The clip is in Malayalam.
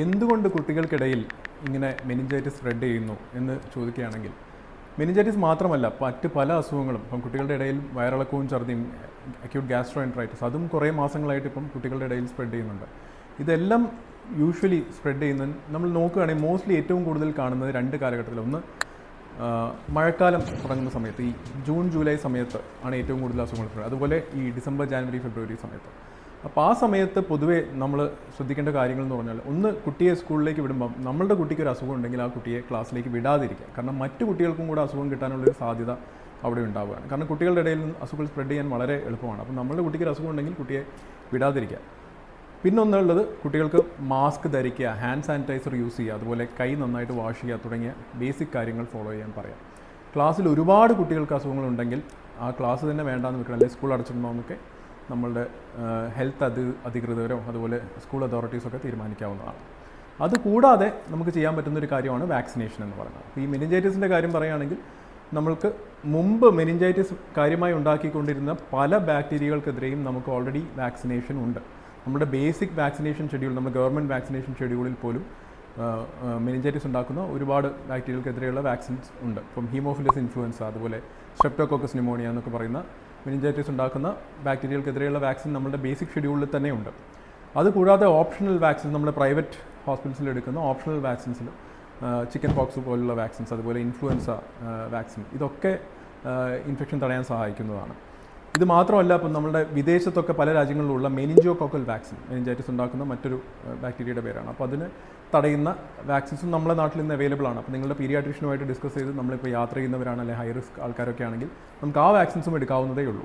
എന്തുകൊണ്ട് കുട്ടികൾക്കിടയിൽ ഇങ്ങനെ മെനിഞ്ചൈറ്റിസ് സ്പ്രെഡ് ചെയ്യുന്നു എന്ന് ചോദിക്കുകയാണെങ്കിൽ മെനിഞ്ചൈറ്റിസ് മാത്രമല്ല മറ്റ് പല അസുഖങ്ങളും ഇപ്പം കുട്ടികളുടെ ഇടയിൽ വയറിളക്കവും ഛർദിയും അക്യൂട്ട് ഗ്യാസ്ട്രോ എൻട്രൈറ്റിസ് അതും കുറേ മാസങ്ങളായിട്ട് ഇപ്പം കുട്ടികളുടെ ഇടയിൽ സ്പ്രെഡ് ചെയ്യുന്നുണ്ട്. ഇതെല്ലാം യൂഷ്വലി സ്പ്രെഡ് ചെയ്യുന്നത് നമ്മൾ നോക്കുകയാണെങ്കിൽ മോസ്റ്റ്ലി ഏറ്റവും കൂടുതൽ കാണുന്നത് രണ്ട് കാലഘട്ടത്തിൽ. ഒന്ന് മഴക്കാലം തുടങ്ങുന്ന സമയത്ത് ഈ ജൂൺ ജൂലൈ സമയത്ത് ആണ് ഏറ്റവും കൂടുതൽ അസുഖങ്ങൾ. അതുപോലെ ഈ ഡിസംബർ ജാനുവരി ഫെബ്രുവരി സമയത്ത്. അപ്പോൾ ആ സമയത്ത് പൊതുവേ നമ്മൾ ശ്രദ്ധിക്കേണ്ട കാര്യങ്ങൾ എന്ന് പറഞ്ഞാൽ ഒന്ന് കുട്ടിയെ സ്കൂളിലേക്ക് വിടുമ്പം നമ്മളുടെ കുട്ടിക്ക് ഒരു അസുഖം ഉണ്ടെങ്കിൽ ആ കുട്ടിയെ ക്ലാസ്സിലേക്ക് വിടാതിരിക്കുക. കാരണം മറ്റു കുട്ടികൾക്കും കൂടെ അസുഖം കിട്ടാനുള്ളൊരു സാധ്യത അവിടെ ഉണ്ടാവുകയാണ്. കാരണം കുട്ടികളുടെ ഇടയിൽ അസുഖങ്ങൾ സ്പ്രെഡ് ചെയ്യാൻ വളരെ എളുപ്പമാണ്. അപ്പോൾ നമ്മളുടെ കുട്ടിക്ക് ഒരു അസുഖം ഉണ്ടെങ്കിൽ കുട്ടിയെ വിടാതിരിക്കുക. പിന്നെ ഒന്നുള്ളത് കുട്ടികൾക്ക് മാസ്ക് ധരിക്കുക ഹാൻഡ് സാനിറ്റൈസർ യൂസ് ചെയ്യുക അതുപോലെ കൈ നന്നായിട്ട് വാഷ് ചെയ്യുക തുടങ്ങിയ ബേസിക് കാര്യങ്ങൾ ഫോളോ ചെയ്യാൻ പറയാം ക്ലാസ്സിൽ ഒരുപാട് കുട്ടികൾക്ക് അസുഖങ്ങളുണ്ടെങ്കിൽ ആ ക്ലാസ് തന്നെ വേണ്ടാന്ന് വെക്കണം. അല്ലെങ്കിൽ സ്കൂൾ അടച്ചിടണമെന്നൊക്കെ നമ്മളുടെ ഹെൽത്ത് അധി അധികൃതരോ അതുപോലെ സ്കൂൾ അതോറിറ്റീസൊക്കെ തീരുമാനിക്കാവുന്നതാണ്. അതുകൂടാതെ നമുക്ക് ചെയ്യാൻ പറ്റുന്ന ഒരു കാര്യമാണ് വാക്സിനേഷൻ എന്ന് പറയുന്നത്. ഈ മെനിഞ്ചൈറ്റിസിന്റെ കാര്യം പറയുകയാണെങ്കിൽ നമ്മൾക്ക് മുമ്പ് മെനിഞ്ചൈറ്റിസ് കാര്യമായി ഉണ്ടാക്കിക്കൊണ്ടിരുന്ന പല ബാക്ടീരിയകൾക്കെതിരെയും നമുക്ക് ഓൾറെഡി വാക്സിനേഷൻ ഉണ്ട്. നമ്മുടെ ബേസിക് വാക്സിനേഷൻ ഷെഡ്യൂൾ നമ്മുടെ ഗവൺമെന്റ് വാക്സിനേഷൻ ഷെഡ്യൂളിൽ പോലും മെനിഞ്ചൈറ്റിസ് ഉണ്ടാക്കുന്ന ഒരുപാട് ബാക്ടീരിയകൾക്കെതിരെയുള്ള വാക്സിൻസ് ഉണ്ട്. ഇപ്പം ഹീമോഫിലസ് ഇൻഫ്ലുവൻസ അതുപോലെ സ്ട്രെപ്റ്റോകോക്കസ് ന്യൂമോണിയ എന്നൊക്കെ പറയുന്ന മെനിഞ്ചൈറ്റിസ് ഉണ്ടാക്കുന്ന ബാക്ടീരിയകൾക്കെതിരെയുള്ള വാക്സിൻ നമ്മുടെ ബേസിക് ഷെഡ്യൂളിൽ തന്നെ ഉണ്ട് അതുകൂടാതെ ഓപ്ഷണൽ വാക്സിൻ നമ്മുടെ പ്രൈവറ്റ് ഹോസ്പിറ്റൽസിൽ എടുക്കുന്ന ഓപ്ഷണൽ വാക്സിൻസിൽ ചിക്കൻ പോക്സ് പോലുള്ള വാക്സിൻസ് അതുപോലെ ഇൻഫ്ലുവൻസ വാക്സിൻ ഇതൊക്കെ ഇൻഫെക്ഷൻ തടയാൻ സഹായിക്കുന്നതാണ്. ഇത് മാത്രമല്ല ഇപ്പം നമ്മുടെ വിദേശത്തൊക്കെ പല രാജ്യങ്ങളിലുള്ള മെനിഞ്ചോകോക്കൽ വാക്സിൻ മെനിഞ്ചൈറ്റിസ് ഉണ്ടാക്കുന്ന മറ്റൊരു ബാക്ടീരിയയുടെ പേരാണ്. അപ്പോൾ അതിന് തടയുന്ന വാക്സിൻസും നമ്മുടെ നാട്ടിൽ നിന്ന് അവൈലബിൾ ആണ്. അപ്പോൾ നിങ്ങളുടെ പീരിയാട്രിഷനുമായിട്ട് ഡിസ്കസ് ചെയ്ത് നമ്മളിപ്പോൾ യാത്ര ചെയ്യുന്നവരാണ് അല്ലെങ്കിൽ ഹൈ റിസ്ക് ആൾക്കാരൊക്കെ ആണെങ്കിൽ നമുക്ക് ആ വാക്സിൻസും എടുക്കാവുന്നതേ ഉള്ളൂ.